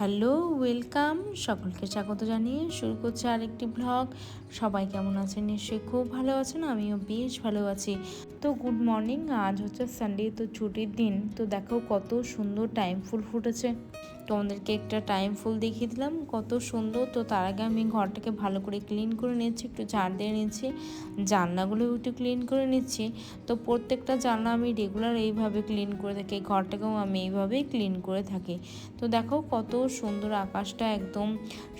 Hello, welcome. সকলকে স্বাগত জানিয়ে শুরু করছে আরেকটি ব্লগ। সবাই কেমন আছেন? নিশ্চয়ই খুব ভালো আছেন। আমিও বেশ ভালো আছি। তো গুড মর্নিং, আজ হচ্ছে সানডে তো ছুটির দিন। তো দেখো কত সুন্দর টাইম ফুল ফুটেছে। তোমাদেরকে একটা টাইম ফুল দেখিয়ে দিলাম, কত সুন্দর। তো তার আগে আমি ঘরটাকে ভালো করে ক্লিন করে নিচ্ছি একটু ঝাড় দিয়ে নিচ্ছি জানলাগুলো একটু ক্লিন করে নিচ্ছি। তো প্রত্যেকটা জানলা আমি রেগুলার এইভাবে ক্লিন করে থাকি, ঘরটাকেও আমি এইভাবেই ক্লিন করে থাকি। তো দেখো কত সুন্দর আকাশটা, একদম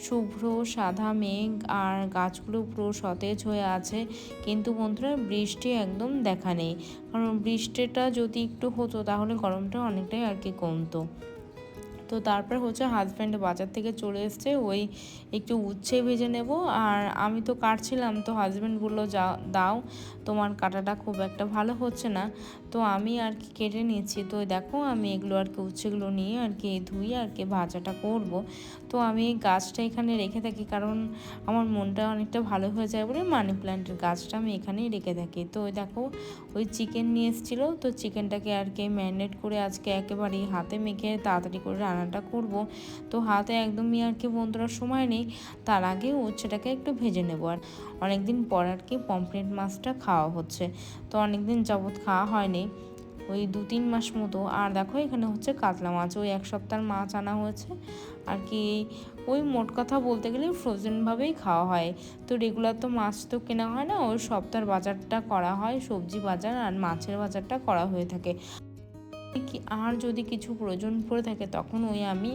শুভ্র, সাদা মেঘ, আর গাছগুলো পুরো সতেজ হয়ে আছে। কিন্তু বন্ধুরা বৃষ্টি একদম দেখা নেই কারণ বৃষ্টিটা যদি একটু হতো তাহলে গরমটা অনেকটাই আর কি কমতো। তো তারপর হচ্ছে হাজব্যান্ড বাজার থেকে চলে এসছে, ওই একটু উচ্ছে ভেজে নেব। আর আমি তো কাটছিলাম, তো হাজব্যান্ড বলল, যা, দাও, তোমার কাটাটা খুব একটা ভালো হচ্ছে না। তো আমি আর কি কেটে নিচ্ছি। তো দেখো, আমি এগুলো আর কি উচ্ছেগুলো নিয়ে আর কি ধুয়ে আর কি ভাজাটা করব। তো আমি গাছটা এখানে রেখে থাকি, কারণ আমার মনটা অনেকটা ভালো হয়ে যায় বলে মানি প্ল্যান্টের গাছটা আমি এখানেই রেখে থাকি। তো দেখো, ওই চিকেন নিয়ে এসেছিল, তো চিকেনটাকে আর কি ম্যারিনেট করে আজকে একেবারেই হাতে মেখে তাড়াতাড়ি করে রান্নাটা করব। তো হাতে একদমই আর কি বন্ধুরা সময় নেই। তার আগে উচ্ছেটাকে একটু ভেজে নেব। আর অনেকদিন পর আর কি পমফ্রেট মাছটা খাওয়া হচ্ছে। তো অনেকদিন যাবৎ খাওয়া হয়নি। ওই দু তিন মাস মতো। আর দেখো এখানে হচ্ছে কাতলা মাছ। ওই এক সপ্তাহ মাছ আনা হয়েছে। আর কি ওই মোট কথা বলতে গেলে ফ্রোজেনভাবেই খাওয়া হয়। তো রেগুলার তো মাছ তো কেনা হয় না। ওই সপ্তাহের বাজারটা করা হয়। সবজি বাজার আর মাছের বাজারটা করা হয়ে থাকে। আর যদি কিছু প্রয়োজন পড়ে থাকে, তখন ওই আমি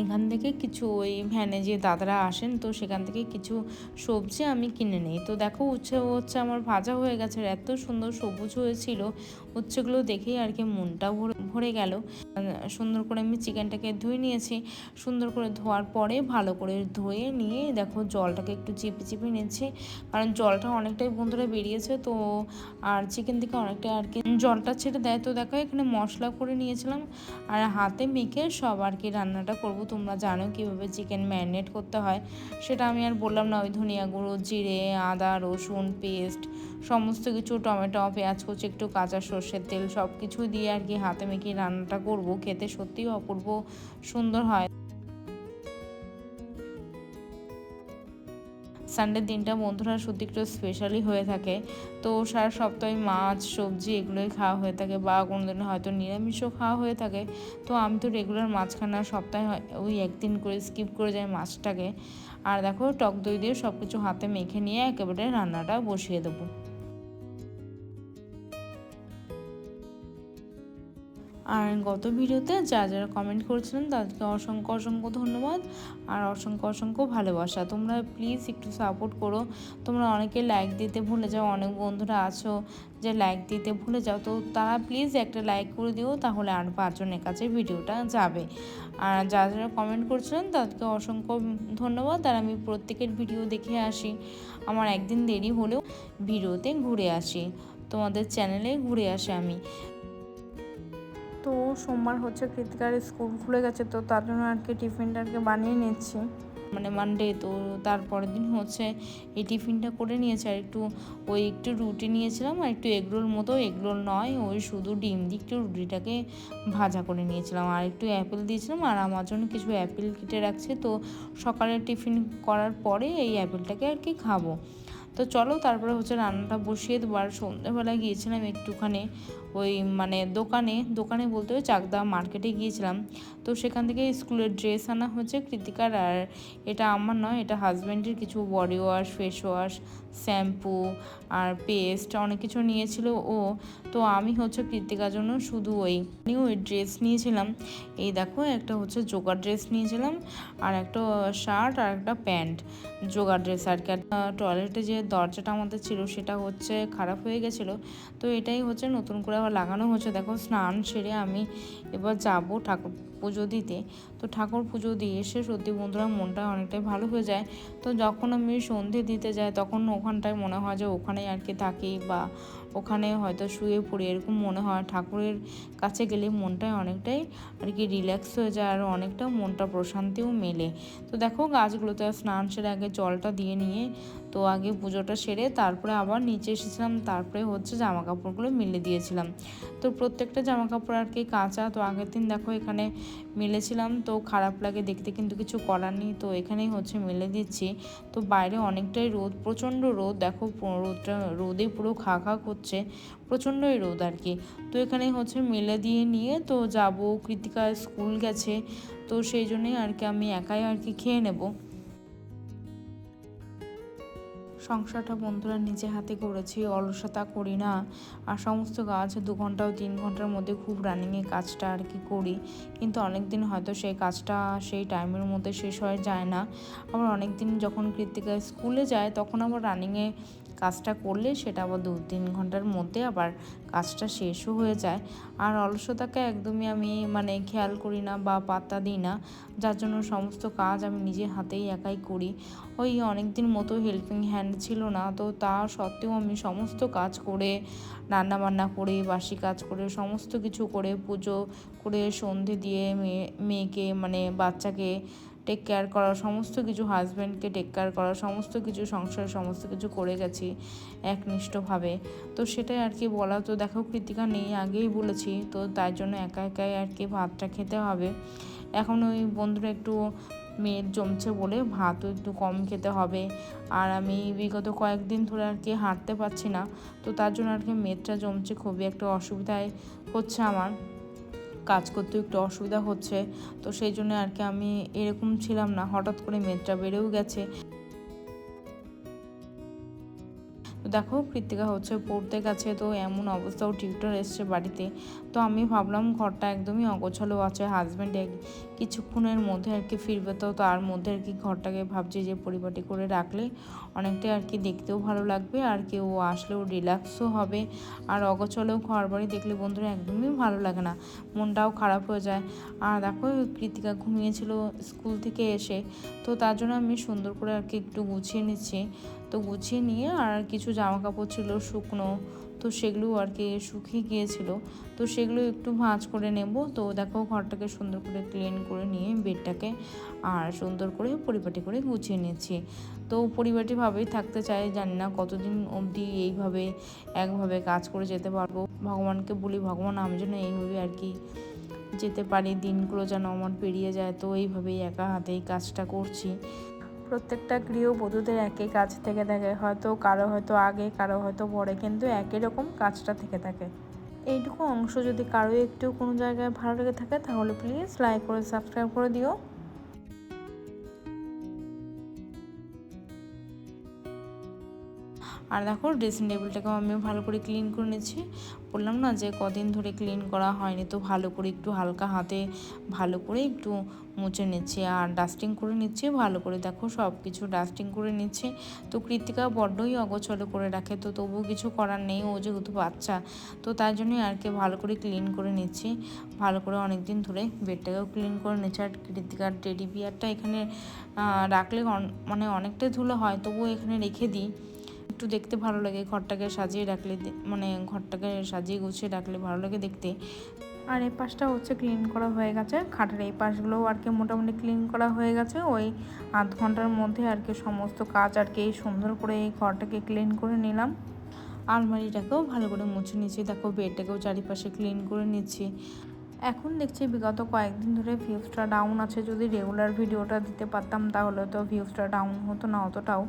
এখান থেকে কিছু ওই ভ্যানে যে দাদারা আসেন, তো সেখান থেকে কিছু সবজি আমি কিনে নিই। তো দেখো উচ্ছে হচ্ছে আমার ভাজা হয়ে গেছে এত সুন্দর সবুজ হয়েছিল। উচ্ছেগুলো দেখেই আর কি মনটা ভরে ভরে গেল। সুন্দর করে আমি চিকেনটাকে ধুয়ে নিয়েছি। সুন্দর করে ধোয়ার পরে ভালো করে ধুয়ে নিয়ে দেখো জলটাকে একটু চিপে চিপে নিচ্ছি। কারণ জলটা অনেকটাই বন্ধুরা বেরিয়েছে, তো আর চিকেন থেকে অনেকটাই আর কি জলটা ছেড়ে দেয়। তো দেখো এখানে মশলা করে নিয়েছিলাম আর হাতে মেখে সব আর কি রান্নাটা করব। তোমরা জানো কীভাবে চিকেন ম্যারিনেট করতে হয়। সেটা আমি আর বললাম না, ওই ধনিয়া গুঁড়ো, জিরে, আদা, রসুন, পেস্ট সমস্ত কিছু, টমেটো, পেঁয়াজ কুচি, একটু কাঁচা সর্ষের তেল সব কিছু দিয়ে আর কি হাতে মেখে রান্নাটা করব। খেতে সত্যিই অপূর্ব সুন্দর হয়। সানডের দিনটা বন্ধুরা সত্যি একটু স্পেশালি হয়ে থাকে। তো সারা সপ্তাহে মাছ, সবজি এগুলোই খাওয়া হয়ে থাকে বা কোনো দিন হয়তো নিরামিষও খাওয়া হয়ে থাকে। তো আমি তো রেগুলার মাছখানা সপ্তাহে ওই একদিন করে স্কিপ করে যাই মাছটাকে। আর দেখো টক দই দিয়ে সব কিছু হাতে মেখে নিয়ে একেবারে রান্নাটা বসিয়ে দেবো। আর গত ভিডিওতে যা যারা কমেন্ট করেছিলেন তাদেরকে অসংখ্য অসংখ্য ধন্যবাদ আর অসংখ্য অসংখ্য ভালোবাসা। তোমরা প্লিজ একটু সাপোর্ট করো। তোমরা অনেকে লাইক দিতে ভুলে যাও, অনেক বন্ধুরা আছো যে লাইক দিতে ভুলে যাও, তো তারা প্লিজ একটা লাইক করে দিও তাহলে আর পাঁচজনের কাছে ভিডিওটা যাবে। আর যারা যারা কমেন্ট করছিলেন তাদেরকে অসংখ্য ধন্যবাদ। আর আমি প্রত্যেকের ভিডিও দেখে আসি। আমার একদিন দেরি হলেও ভিডিওতে ঘুরে আসি। তোমাদের চ্যানেলে ঘুরে আসি আমি। তো সোমবার হচ্ছে কৃতিকার স্কুল খুলে গেছে, তো তার জন্য আর কি টিফিনটা আর কি বানিয়ে নিচ্ছি। মানে মানডে তো তারপরের দিন হচ্ছে এই টিফিনটা করে নিয়েছে। আর একটু ওই একটু রুটি নিয়েছিলাম, আর একটু এগরোল মতো এগরোল নয়, ওই শুধু ডিম দিয়ে একটু রুটিটাকে ভাজা করে নিয়েছিলাম। আর একটু অ্যাপেল দিয়েছিলাম, আর আমার জন্য কিছু অ্যাপেল কেটে রাখছে। তো সকালে টিফিন করার পরে এই অ্যাপেলটাকে আর কি খাব। তো চলো, তারপরে হচ্ছে রান্নাটা বসিয়ে দেবো। আর সন্ধ্যেবেলায় গিয়েছিলাম একটুখানি ওই মানে দোকানে দোকানে বলতে ওই চাকদা মার্কেটে গিয়েছিলাম। তো সেখান থেকে স্কুলের ড্রেস আনা হচ্ছে কৃতিকার আর এটা আমার নয়, এটা হাজব্যান্ডের কিছু body wash, face wash, shampoo আর পেস্ট অনেক কিছু নিয়েছিল ও। তো আমি হচ্ছে কৃতিকার জন্য শুধু ওই ওই ড্রেস নিয়েছিলাম। এই দেখো, একটা হচ্ছে জোগার ড্রেস নিয়েছিলাম আর একটা শার্ট আর একটা প্যান্ট জোগার ড্রেস আর কি। টয়লেটে যে দরজাটা আমাদের ছিল সেটা হচ্ছে খারাপ হয়ে গেছিল। তো এটাই হচ্ছে নতুন করে আবার লাগানো হচ্ছে। দেখো, স্নান সেরে আমি এবার যাব ঠাকুর পুজো দিতে। তো ঠাকুর পুজো দিয়ে এসে সত্যি বন্ধুরা মনটা অনেকটাই ভালো হয়ে যায়। তো যখন আমি সন্ধে দিতে যাই, তখন ওখানটায় মনে হয় যে ওখানেই আর কি থাকি বা ওখানে হয়তো শুয়ে পড়ি, এরকম মনে হয়। ঠাকুরের কাছে গেলে মনটাই অনেকটাই আর কি রিল্যাক্স হয়ে যায় আর অনেকটা মনটা প্রশান্তিও মেলে। তো দেখো গাছগুলোতে স্নান সেরে আগে জলটা দিয়ে নিয়ে, তো আগে পুজোটা সেরে তারপরে আবার নিচে এসেছিলাম, তারপরে হচ্ছে জামা কাপড়গুলো মিলে দিয়েছিলাম। তো প্রত্যেকটা জামা কাপড় আর কি কাঁচা, তো আগের দিন দেখো এখানে মেলেছিলাম, তো খারাপ লাগে দেখতে কিন্তু কিছু করার নেই, তো এখানেই হচ্ছে মেলে দিচ্ছি। তো বাইরে অনেকটাই রোদ, প্রচণ্ড রোদ, দেখো রোদটা, রোদে পুরো খা খা করছে। প্রচণ্ডই রোদ আর কি তো এখানে হচ্ছে মেলে দিয়ে নিয়ে তো যাব, কৃতিকা স্কুল গেছে, তো সেই জন্যই আর কি আমি একাই আর কি খেয়ে নেব। সংসারটা বন্ধুরা নিজে হাতে করেছি, অলসতা করি না। আর সমস্ত কাজ দু ঘণ্টা ও তিন ঘণ্টার মধ্যে খুব রানিংয়ে কাজটা আর কি করি। কিন্তু অনেক দিন হয়তো সেই কাজটা সেই টাইমের মধ্যে শেষ হয়ে যায় না। আবার অনেক দিন যখন কৃতিকা স্কুলে যায়, তখন আবার রানিংয়ে কাজটা করলে সেটা আবার দু তিন ঘণ্টার মধ্যে আবার কাজটা শেষও হয়ে যায়। আর অলসতাকে একদমই আমি মানে খেয়াল করি না বা পাত্তা দিই না। যার জন্য সমস্ত কাজ আমি নিজে হাতেই একাই করি। ওই অনেক দিন মতো হেল্পিং হ্যান্ড ছিল না, তো তা সত্ত্বেও আমি সমস্ত কাজ করে রান্না বান্না করে, বাসি কাজ করে, সমস্ত কিছু করে, পুজো করে, সন্ধে দিয়ে মেয়ে মেয়েকে মানে বাচ্চাকে টেক কেয়ার করা সমস্ত কিছু হাজব্যান্ডকে টেক কেয়ার করা সমস্ত কিছু সংসার সমস্ত কিছু করে গেছি একনিষ্ঠভাবে। তো সেটাই আর কি বলা, তো দেখো কৃতিকা নেই আগেই বলেছি, তো তাই জন্য একা একাই আর কি ভাতটা খেতে হবে। এখন ওই বন্ধুরা একটু মেয়ের জমছে বলে ভাতও একটু কম খেতে হবে। আর আমি বিগত কয়েকদিন ধরে আর কি হাঁটতে পারছি না, তো তার জন্য আর কি মেদটা জমছে, খুবই একটা অসুবিধায় হচ্ছে আমার। কাজ করতেও একটু অসুবিধা হচ্ছে। তো সেই জন্য আর কি আমি এরকম ছিলাম না। হঠাৎ করে মেদটা বেড়েও গেছে। দেখো, কৃত্তিকা হচ্ছে পড়তে গেছে। তো এমন অবস্থাও টিউটার এসছে বাড়িতে। তো আমি ভাবলাম ঘরটা একদমই অগোছালো আছে। হাজব্যান্ড কিছুক্ষণের মধ্যে আর কি ফিরবে। তো তার মধ্যে আর কি ঘরটাকে ভাবছি যে পরিপাটি করে রাখলে অনেকটাই আর কি দেখতেও ভালো লাগবে আর কেউ আসলেও রিল্যাক্সও হবে। আর অগোছালেও ঘর বাড়ি দেখলে বন্ধুরা একদমই ভালো লাগে না, মনটাও খারাপ হয়ে যায়। আর দেখো কৃতিকা ঘুমিয়েছিল স্কুল থেকে এসে, তো তার জন্য আমি সুন্দর করে আর কি একটু গুছিয়ে নিচ্ছি। তো গুছিয়ে নিয়ে আর কিছু জামা কাপড় ছিল, শুকনো তো সেগুলো আর কি শুকিয়ে গিয়েছিল। তো সেগুলো একটু ভাঁজ করে নেব। তো দেখো ঘরটাকে সুন্দর করে ক্লিন করে নিয়ে বেডটাকে আর সুন্দর করে পরিপাটি করে গুছিয়ে নিয়েছি তো পরিপাটিভাবেই থাকতে চাই, জানি না কতদিন অবধি এইভাবে একভাবে কাজ করে যেতে পারব। ভগবানকে বলি, ভগবান, আমি যেন এইভাবে আর কি যেতে পারি। দিনগুলো যেন আমার পেরিয়ে যায়। তো এইভাবেই একা হাতেই কাজটা করছি। প্রত্যেকটা গৃহবধূদের একই কাজ থেকে থাকে। হয়তো কারও হয়তো আগে, কারও হয়তো পরে, কিন্তু একই রকম কাজটা থেকে থাকে। এইটুকু অংশ যদি কারও একটু কোনো জায়গায় ভালো লেগে থাকে, তাহলে প্লিজ লাইক করে সাবস্ক্রাইব করে দিও। আর দেখো ড্রেসিং টেবিলটাকেও আমি ভালো করে ক্লিন করে নিচ্ছি। বললাম না যে কদিন ধরে ক্লিন করা হয়নি, তো ভালো করে একটু হালকা হাতে ভালো করে একটু মুছে নিচ্ছি আর ডাস্টিং করে নিচ্ছি, ভালো করে দেখো সব কিছু ডাস্টিং করে নিচ্ছি। তো কৃতিকা বড্ডই অগোছলো করে রাখে, তো তবুও কিছু করার নেই, ও যেহেতু বাচ্চা, তো তার জন্যই আর কি ভালো করে ক্লিন করে নিচ্ছি। ভালো করে অনেক দিন ধরে বেডটাকেও ক্লিন করে নিচ্ছি আর কৃতিকার টেডি বিয়ারটা এখানে রাখলে মানে অনেকটাই ধুলো হয়, তবুও এখানে রেখে দিই। একটু দেখতে ভালো লাগে ঘরটাকে সাজিয়ে রাখলে মানে ঘরটাকে সাজিয়ে গুছিয়ে রাখলে ভালো লাগে দেখতে। আর এই পাশটা হচ্ছে ক্লিন করা হয়ে গেছে খাটের এই পাশগুলোও আর কি মোটামুটি ক্লিন করা হয়ে গেছে। ওই আধ ঘণ্টার মধ্যে আর কি সমস্ত কাজ আর কি সুন্দর করে এই ঘরটাকে ক্লিন করে নিলাম। আলমারিটাকেও ভালো করে মুছে নিচ্ছি দেখো বেডটাকেও চারিপাশে ক্লিন করে নিচ্ছি। এখন দেখছি বিগত কয়েকদিন ধরে ভিউজটা ডাউন আছে। যদি রেগুলার ভিডিওটা দিতে পারতাম তাহলে তো ভিউজটা ডাউন হতো না অতটাও।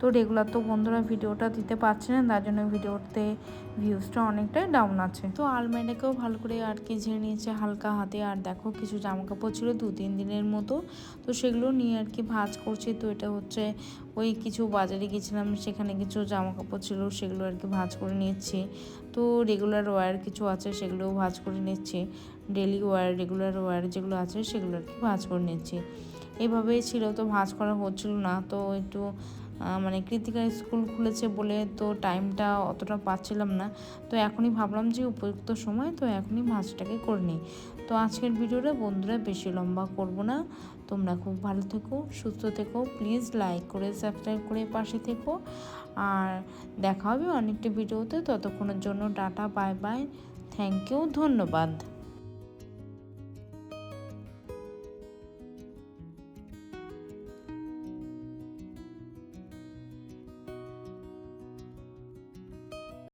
তো রেগুলার তো বন্ধুরা ভিডিওটা দিতে পারছে না, তার জন্য ভিডিওতে ভিউজটা অনেকটাই ডাউন আছে। তো আলমারিটাকেও ভালো করে আর কি ঝেড়ে নিয়েছে হালকা হাতে। আর দেখো কিছু জামা কাপড় ছিল দু তিন দিনের মতো। তো সেগুলো নিয়ে আর কি ভাজ করছি। তো এটা হচ্ছে ওই কিছু বাজারে গেছিলাম, সেখানে কিছু জামা কাপড় ছিল, সেগুলো আর কি ভাজ করে নিচ্ছি। তো রেগুলার ওয়ার কিছু আছে, সেগুলোও ভাজ করে নিচ্ছি। ডেলি ওয়্যার রেগুলার ওয়্যার যেগুলো আছে সেগুলো আর কি ভাজ করে নিচ্ছি। এইভাবেই ছিল তো ভাজ করা হচ্ছিল না। তো একটু মানে কৃতিকা স্কুল খুলেছে বলে তো টাইমটা অতটা পাচ্ছিলাম না। তো এখনই ভাবলাম যে উপযুক্ত সময়, তো এখনই মাছটাকে করে নিই। তো আজকের ভিডিওটা বন্ধুরা বেশি লম্বা করব না। তোমরা খুব ভালো থেকো, সুস্থ থেকো প্লিজ লাইক করে সাবস্ক্রাইব করে পাশে থেকো। আর দেখা হবে অনেকটা ভিডিওতে। ততক্ষণের জন্য ডাটা বাই বাই থ্যাংক ইউ ধন্যবাদ।